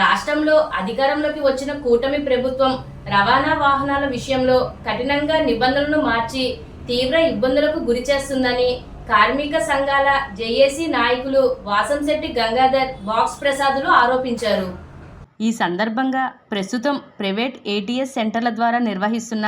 రాష్ట్రంలో అధికారంలోకి వచ్చిన కూటమి ప్రభుత్వం రవాణా వాహనాల విషయంలో కఠినంగా నిబంధనలను మార్చి తీవ్ర ఇబ్బందులకు గురి చేస్తుందని కార్మిక సంఘాల జేఏసీ నాయకులు వాసంశెట్టి గంగాధర్ బాక్స్ ప్రసాదులు ఆరోపించారు. ఈ సందర్భంగా ప్రస్తుతం ప్రైవేట్ ఏటీఎస్ సెంటర్ల ద్వారా నిర్వహిస్తున్న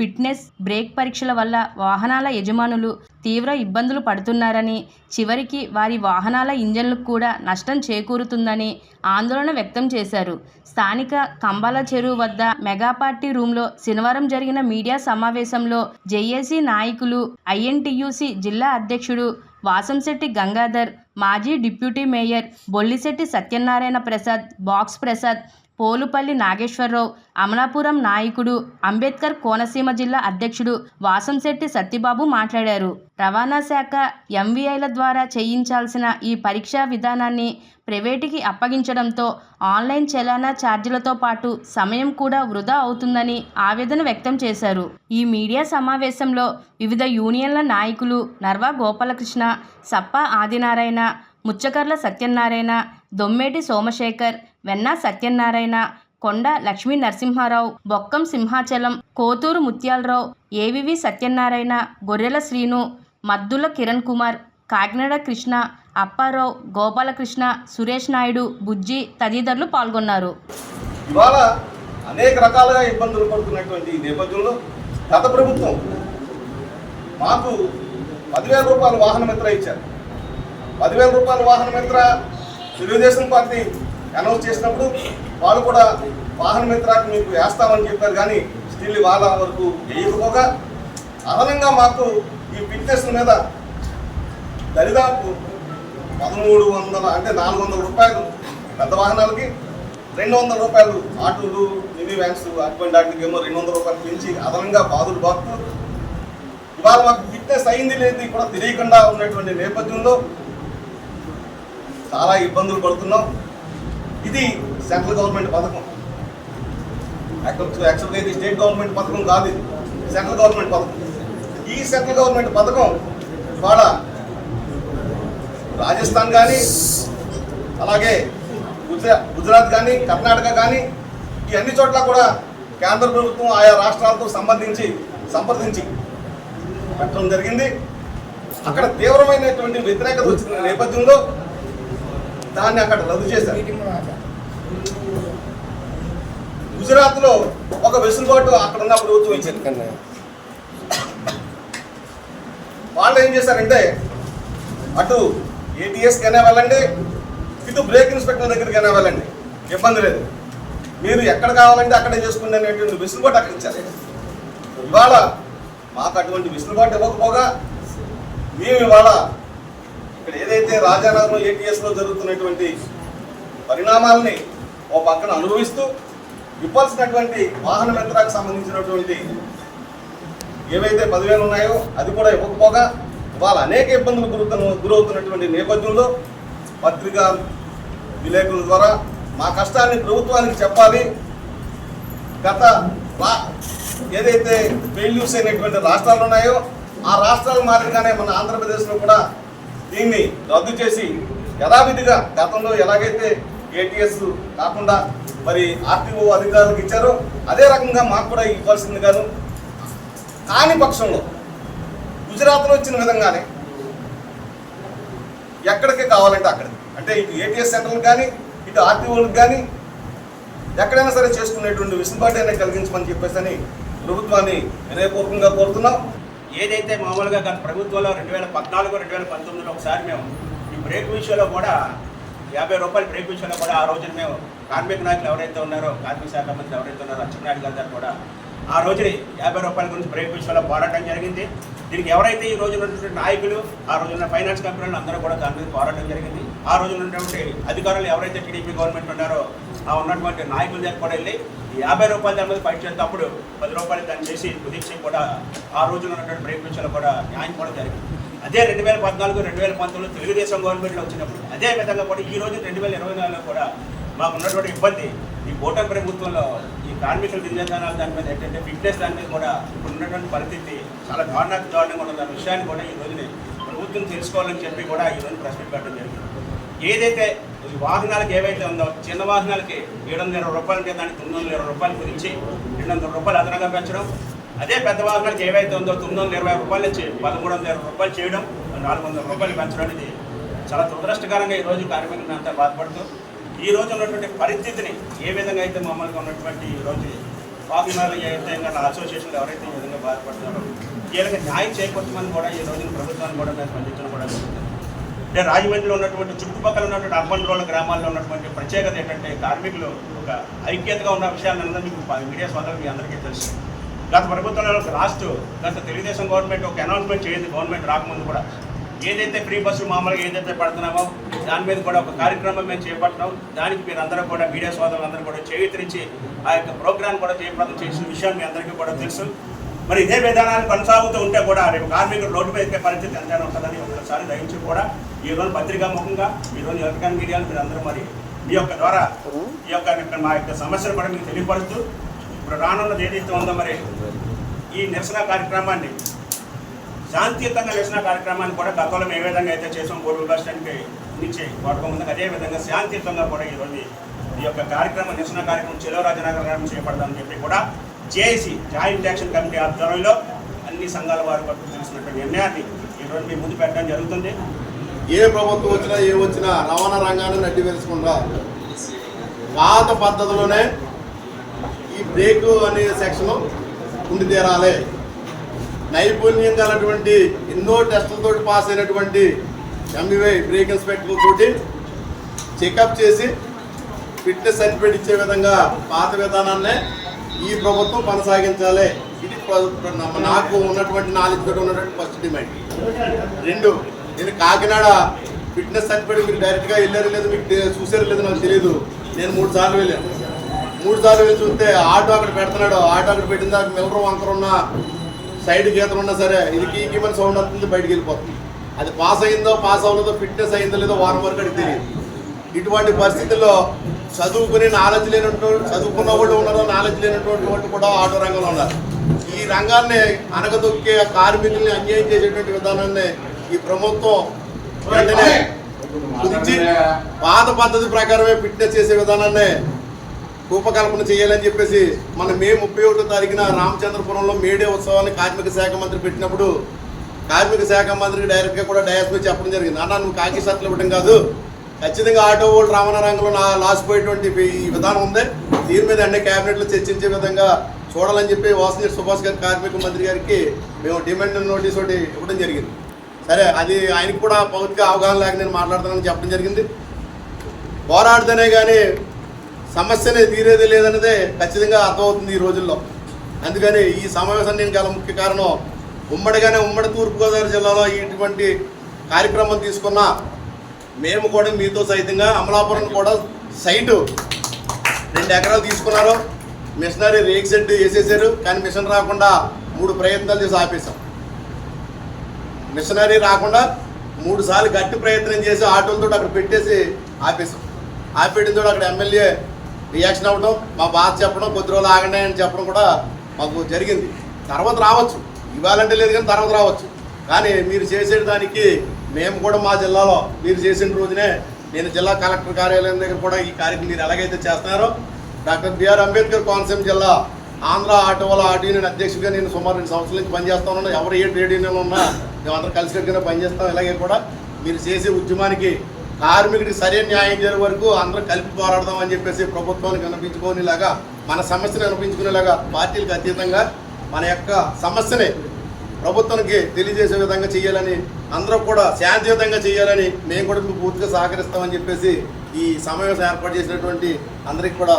ఫిట్నెస్ బ్రేక్ పరీక్షల వల్ల వాహనాల యజమానులు తీవ్ర ఇబ్బందులు పడుతున్నారని చివరికి వారి వాహనాల ఇంజన్లకు కూడా నష్టం చేకూరుతుందని ఆందోళన వ్యక్తం చేశారు. స్థానిక కంబాల చెరువు వద్ద మెగా పార్టీ రూమ్లో శనివారం జరిగిన మీడియా సమావేశంలో జేఏసీ నాయకులు ఐఎన్టీయూసీ జిల్లా అధ్యక్షుడు వాసంశెట్టి గంగాధర్ మాజీ డిప్యూటీ మేయర్ బొల్లిశెట్టి సత్యనారాయణ ప్రసాద్ బాక్స్ ప్రసాద్ పోలుపల్లి నాగేశ్వరరావు అమలాపురం నాయకుడు అంబేద్కర్ కోనసీమ జిల్లా అధ్యక్షుడు వాసంశెట్టి సత్యబాబు మాట్లాడారు. రవాణా శాఖ ఎంవీఐల ద్వారా చేయించాల్సిన ఈ పరీక్షా విధానాన్ని ప్రైవేటుకి అప్పగించడంతో ఆన్లైన్ చలానా ఛార్జీలతో పాటు సమయం కూడా వృధా అవుతుందని ఆవేదన వ్యక్తం చేశారు. ఈ మీడియా సమావేశంలో వివిధ యూనియన్ల నాయకులు నర్వా గోపాలకృష్ణ సప్ప ఆదినారాయణ ముచ్చకర్ల సత్యనారాయణ దొమ్మేటి సోమశేఖర్ వెన్నా సత్యనారాయణ కొండ లక్ష్మీ నరసింహారావు బొక్కం సింహాచలం కోతూరు ముత్యాలరావు ఏవివి సత్యనారాయణ గొర్రెల శ్రీను మద్దుల కిరణ్ కుమార్ కాకినాడ కృష్ణ అప్పారావు గోపాలకృష్ణ సురేష్ నాయుడు బుజ్జి తదితరులు పాల్గొన్నారు. ఇవాళ అనేక రకాలుగా ఇబ్బందులు పడుతున్నటువంటి ఈ నేపథ్యంలో గత ప్రభుత్వం మాకు పదివేల రూపాయల వాహన మిత్ర ఇచ్చారు. పదివేల రూపాయల వాహన మిత్ర తెలుగుదేశం పార్టీ అనౌన్స్ చేసినప్పుడు వాళ్ళు కూడా వాహన మిత్రాకు మీకు వేస్తామని చెప్పారు కానీ స్టిల్ వాళ్ళ వరకు వేయకపోగా అదనంగా మాకు ఈ ఫిట్నెస్ మీద దరిదాపు పదమూడు వందల అంటే నాలుగు వందల రూపాయలు పెద్ద వాహనాలకి రెండు వందల రూపాయలు ఆటోలు మినీ వ్యాన్స్ అటువంటి వాటికి ఏమో రెండు వందల రూపాయలు పెంచి అదనంగా బాధలు బాగుతూ ఇవాళ మాకు ఫిట్నెస్ అయింది లేదు కూడా తెలియకుండా ఉన్నటువంటి నేపథ్యంలో చాలా ఇబ్బందులు పడుతున్నాం. ఇది సెంట్రల్ గవర్నమెంట్ పథకం. యాక్చువల్గా ఇది స్టేట్ గవర్నమెంట్ పథకం కాదు ఇది. సెంట్రల్ గవర్నమెంట్ పథకం. ఈ సెంట్రల్ గవర్నమెంట్ పథకం ఇవాళ రాజస్థాన్ కానీ అలాగే గుజరా గుజరాత్ కానీ కర్ణాటక కానీ ఈ అన్ని చోట్ల కూడా కేంద్ర ప్రభుత్వం ఆయా రాష్ట్రాలతో సంబంధించి సంప్రదించి పెట్టడం జరిగింది. అక్కడ తీవ్రమైనటువంటి వ్యతిరేకత వచ్చిన నేపథ్యంలో దాన్ని అక్కడ రద్దు చేశారు. గుజరాత్లో ఒక వెసులుబాటు అక్కడ ఉన్న ప్రభుత్వం ఇచ్చింది. వాళ్ళు ఏం చేశారంటే అటు ఏటీఎస్కైనా వెళ్ళండి ఇటు బ్రేక్ ఇన్స్పెక్టర్ దగ్గరికైనా వెళ్ళండి. ఇబ్బంది లేదు. మీరు ఎక్కడ కావాలంటే అక్కడే చేసుకునే అనేటువంటి వెసులుబాటు అక్కడ ఇచ్చారు. ఇవాళ మాకు అటువంటి వెసులుబాటు ఇవ్వకపోగా మేము ఇవాళ ఇక్కడ ఏదైతే రాజానగరం ఏటీఎస్లో జరుగుతున్నటువంటి పరిణామాలని ఓ పక్కన అనుభవిస్తూ ఇవ్వాల్సినటువంటి వాహన మిత్రాకు సంబంధించినటువంటి ఏవైతే పదివేలు ఉన్నాయో అది కూడా ఇవ్వకపోగా ఇవాళ అనేక ఇబ్బందులు గురుతున్న గురవుతున్నటువంటి నేపథ్యంలో పత్రికా విలేకరుల ద్వారా మా కష్టాన్ని ప్రభుత్వానికి చెప్పాలి. గత ఏదైతే ఫెయిల్యూస్ అయినటువంటి రాష్ట్రాలు ఉన్నాయో ఆ రాష్ట్రాల మాదిరిగానే మన ఆంధ్రప్రదేశ్లో కూడా దీన్ని రద్దు చేసి యథావిధిగా గతంలో ఎలాగైతే ఏటీఎస్ కాకుండా మరి ఆర్టీఓ అధికారులకు ఇచ్చారో అదే రకంగా మాకు కూడా ఇవ్వాల్సిందిగాను కాని పక్షంలో గుజరాత్లో వచ్చిన విధంగానే ఎక్కడికి కావాలంటే అక్కడికి. అంటే ఇటు ఏటీఎస్ సెంటర్లకు కానీ ఇటు ఆర్టీఓలకు కానీ ఎక్కడైనా సరే చేసుకునేటువంటి వెసులుబాటు అనేది కలిగించమని చెప్పేసి అని ప్రభుత్వాన్ని వినయపూర్వకంగా కోరుతున్నాం. ఏదైతే మామూలుగా గత ప్రభుత్వంలో రెండు వేల పద్నాలుగు రెండు వేల పంతొమ్మిదిలో ఒకసారి మేము ఈ బ్రేక్ విషయంలో కూడా యాభై రూపాయల బ్రేక్ విషయంలో కూడా ఆ రోజున మేము కార్మిక నాయకులు ఎవరైతే ఉన్నారో కార్మిక శాఖ మంత్రి ఎవరైతే ఉన్నారో అచ్చెన్నాయుడు గారు గారు కూడా ఆ రోజున యాభై రూపాయల గురించి బ్రేక్ విషయంలో పోరాటం జరిగింది. దీనికి ఎవరైతే ఈ రోజున ఉన్నటువంటి నాయకులు ఆ రోజున ఫైనాన్స్ కంపెనీలు అందరూ కూడా దాని మీద పోరాటం జరిగింది. ఆ రోజున ఉన్నటువంటి అధికారులు ఎవరైతే టీడీపీ గవర్నమెంట్ ఉన్నారో ఉన్నటువంటి నాయకుల దగ్గర కూడా వెళ్ళి ఈ యాభై రూపాయల దాని మీద ఫైట్ చేసేటప్పుడు పది రూపాయలు దాన్ని చేసి కుదిర్చి కూడా ఆ రోజున ఉన్నటువంటి బ్రేక్ కూడా న్యాయం కూడా జరిగింది. అదే రెండు వేల పద్నాలుగు రెండు వేల పంతొమ్మిది తెలుగుదేశం గవర్నమెంట్లో వచ్చినప్పుడు అదే విధంగా కూడా ఈ రోజు రెండు వేల ఇరవై నాలుగులో కూడా మాకు ఉన్నటువంటి ఇబ్బంది ఈ కూటమి ప్రభుత్వంలో ఈ కార్మికుల దివ్యాంగాల దాని మీద ఏంటంటే ఫిట్నెస్ దాని మీద కూడా ఇప్పుడు ఉన్నటువంటి పరిస్థితి చాలా దారుణాతి దారుణంగా ఉన్న విషయాన్ని కూడా ఈ రోజుని ప్రభుత్వం తెలుసుకోవాలని చెప్పి కూడా ఈ రోజు ప్రశ్న పెట్టడం జరిగింది. ఏదైతే ఈ వాహనాలకు ఏవైతే ఉందో చిన్న వాహనాలకి ఏడు వందల ఇరవై రూపాయలు ఉంటే దానికి తొమ్మిది వందల ఇరవై రూపాయలు గురించి రెండు వందల రూపాయలు అదనంగా పెంచడం. అదే పెద్ద వాహనాలకు ఏవైతే ఉందో తొమ్మిది వందల ఇరవై రూపాయలు నుంచి పదమూడు వందల ఇరవై రూపాయలు చేయడం నాలుగు వందల రూపాయలు పెంచడం అనేది చాలా దురదృష్టకరంగా ఈ రోజు కార్మికులను అంతా బాధపడుతూ ఈ రోజు ఉన్నటువంటి పరిస్థితిని ఏ విధంగా అయితే మమ్మల్ని ఉన్నటువంటి ఈ రోజు వాహనాలు ఏ విధంగా అసోసియేషన్లు ఎవరైతే ఈ విధంగా బాధపడుతున్నారో వీళ్ళకి న్యాయం చేకూర్చమని కూడా ఈ రోజున ప్రభుత్వాన్ని కూడా మేము స్పందించడం కూడా జరుగుతుంది. అంటే రాజమండ్రిలో ఉన్నటువంటి చుట్టుపక్కల ఉన్నటువంటి అర్బన్ రూరల్ గ్రామాల్లో ఉన్నటువంటి ప్రత్యేకత ఏంటంటే కార్మికులు ఒక ఐక్యతగా ఉన్న విషయాలందరూ మీకు మీడియా సోదరులు మీ అందరికీ తెలుసు. గత ప్రభుత్వంలో లాస్ట్ గత తెలుగుదేశం గవర్నమెంట్ ఒక అనౌన్స్మెంట్ చేయింది గవర్నమెంట్ రాకముందు కూడా. ఏదైతే ఫ్రీ బస్సు మామూలుగా ఏదైతే పడుతున్నామో దాని మీద కూడా ఒక కార్యక్రమం మేము చేపట్టినాం. దానికి మీరు అందరూ కూడా మీడియా సోదరులు అందరూ కూడా చేయితరించి ఆ యొక్క ప్రోగ్రాం కూడా జయప్రదం చేసిన విషయం మీ అందరికీ కూడా తెలుసు. మరి ఇదే విధానాన్ని కొనసాగుతూ ఉంటే కూడా రేపు కార్మికులు రోడ్డు మీద ఎక్కే పరిస్థితి ఎంతైనా ఉంటుందని ఒకసారి దయించి కూడా ఈ రోజు పత్రికా ముఖంగా ఈ రోజు ఎలక్ట్రానిక్ మీడియాలు మీరు అందరూ మరి మీ యొక్క ద్వారా ఈ యొక్క మా యొక్క సమస్యను కూడా మీకు తెలియపరుస్తూ ఇప్పుడు రానున్నది ఏదైతే ఉందో మరి ఈ నిరసన కార్యక్రమాన్ని శాంతియుతంగా నిరసన కార్యక్రమాన్ని కూడా గతంలో ఏ విధంగా అయితే చేసాం గోడూరు బస్ స్టాండ్కి నుంచి వాడుకోముందు అదే విధంగా శాంతియుతంగా కూడా ఈరోజు ఈ యొక్క కార్యక్రమం నిరసన కార్యక్రమం చెలో రాజనగరం చేపడదామని చెప్పి కూడా జేఏసీ జాయింట్ యాక్షన్ కమిటీ ఆధ్వర్యంలో అన్ని సంఘాల వారి పట్టు తెలిసినటువంటి నిర్ణయాన్ని ఈరోజు మీ ముందు పెట్టడం జరుగుతుంది. ఏ ప్రభుత్వం వచ్చినా ఏ వచ్చినా రవాణా రంగాన్ని నడ్డి వేసుకుండా పాత పద్ధతిలోనే ఈ బ్రేక్ అనే సెక్షన్ ఉండి తీరాలి. నైపుణ్యం గలటువంటి ఎన్నో టెస్టులతో పాస్ అయినటువంటి ఎంబీవై బ్రేక్ ఇన్స్పెక్టర్ తోటి చెకప్ చేసి ఫిట్నెస్ సర్టిఫికేట్ ఇచ్చే విధంగా పాత విధానాన్నే ఈ ప్రభుత్వం కొనసాగించాలి. ఇది నాకు ఉన్నటువంటి నాలెడ్జ్ తోటి ఉన్నటువంటి ఫస్ట్ డిమాండ్. రెండు నేను కాకినాడ ఫిట్నెస్ సర్టిఫికేట్ మీరు డైరెక్ట్గా వెళ్ళారు లేదు మీకు చూసారు లేదు నాకు తెలియదు నేను మూడు సార్లు వెళ్ళాను. మూడు సార్లు వెళ్ళి చూస్తే ఆటో అక్కడ పెడుతున్నాడు. ఆటో అక్కడ పెట్టిన దాకా మిల్లర్ వంకర ఉన్న సైడ్ గీతలు ఉన్నా సరే ఇది కీకి మన సౌండ్ వస్తుంది బయటికి వెళ్ళిపోతుంది. అది పాస్ అయిందో పాస్ అవ్వలేదో ఫిట్నెస్ అయిందో లేదో వారం వరకు అడిగి తెలియదు. ఇటువంటి పరిస్థితుల్లో చదువుకునే నాలెడ్జ్ లేనటువంటి చదువుకున్న వాళ్ళు ఉన్నారు నాలెడ్జ్ లేనటువంటి వాళ్ళు కూడా ఆటో రంగంలో ఉన్నారు. ఈ రంగాన్ని అనగదొక్కే కార్మికుల్ని అన్యాయం చేసేటువంటి విధానాన్ని ఈ ప్రభుత్వం వెంటనే పాత పద్ధతి ప్రకారమే ఫిట్నెస్ చేసే విధానాన్ని రూపకల్పన చేయాలని చెప్పేసి మన మే ముప్పై ఒకటో తారీఖున రామచంద్రపురంలో మేడే ఉత్సవాన్ని కార్మిక శాఖ మంత్రి పెట్టినప్పుడు కార్మిక శాఖ మంత్రికి డైరెక్ట్గా కూడా డయాస్ చెప్పడం జరిగింది. అన్న నువ్వు కాకి షర్ట్లు ఇవ్వడం కాదు. ఖచ్చితంగా ఆటో వాళ్ళు రామనారాయణలో నా లాసిపోయేటువంటి ఈ విధానం ఉంది. దీని మీద అన్ని క్యాబినెట్లో చర్చించే విధంగా చూడాలని చెప్పి వాసనీర్ సుభాష్ గారి కార్మిక మంత్రి గారికి మేము డిమాండ్ నోటీస్ ఒకటి ఇవ్వడం జరిగింది. సరే అది ఆయనకు కూడా భౌతిక అవగాహన లేక నేను మాట్లాడుతానని చెప్పడం జరిగింది. పోరాడితేనే కానీ సమస్యనే తీరేది లేదన్నదే ఖచ్చితంగా అర్థమవుతుంది ఈ రోజుల్లో. అందుకని ఈ సమావేశాన్ని నేను గల ముఖ్య కారణం ఉమ్మడిగానే ఉమ్మడి తూర్పుగోదావరి జిల్లాలో ఇటువంటి కార్యక్రమం తీసుకున్న మేము కూడా మీతో సైతంగా అమలాపురం కూడా సైటు రెండు ఎకరాలు తీసుకున్నారు. మిషనరీ రేక్ సెట్ వేసేసారు కానీ మిషన్ రాకుండా మూడు ప్రయత్నాలు చేసి ఆపేశాం. మిషనరీ రాకుండా మూడు సార్లు గట్టి ప్రయత్నం చేసి ఆటోలతో అక్కడ పెట్టేసి ఆపేశాం. ఆపేయడంతో అక్కడ ఎమ్మెల్యే రియాక్షన్ అవ్వడం మా బాధ చెప్పడం కొద్ది రోజులు ఆగండి అని చెప్పడం కూడా మాకు జరిగింది. తర్వాత రావచ్చు. ఇవ్వాలంటే లేదు కానీ తర్వాత రావచ్చు. కానీ మీరు చేసే దానికి మేము కూడా మా జిల్లాలో మీరు చేసిన రోజునే నేను జిల్లా కలెక్టర్ కార్యాలయం దగ్గర కూడా ఈ కార్యక్రమం మీరు ఎలాగైతే చేస్తున్నారో డాక్టర్ బిఆర్ అంబేద్కర్ కోనసీమ జిల్లా ఆంధ్ర ఆటో వాళ్ళ ఆటో యూనియన్ అధ్యక్షుడిగా నేను సుమారు రెండు సంవత్సరాల నుంచి పనిచేస్తా ఉన్నాను. ఎవరు ఏ ట్రేడ్ యూనియన్ ఉన్నా మేమందరం కలిసికట్టుగానే పనిచేస్తాం. ఇలాగే కూడా మీరు చేసే ఉద్యమానికి కార్మికుడికి సరైన న్యాయం జరిగే వరకు అందరం కలిపి పోరాడదాం అని చెప్పేసి ప్రభుత్వానికి అనిపించుకునేలాగా మన సమస్యను అనిపించుకునేలాగా పార్టీలకు అతీతంగా మన యొక్క సమస్యని ప్రభుత్వానికి తెలియజేసే విధంగా చేయాలని అందరూ కూడా శాంతియుతంగా చేయాలని మేము కూడా మీకు పూర్తిగా సహకరిస్తామని చెప్పేసి ఈ సమావేశం ఏర్పాటు చేసినటువంటి అందరికి కూడా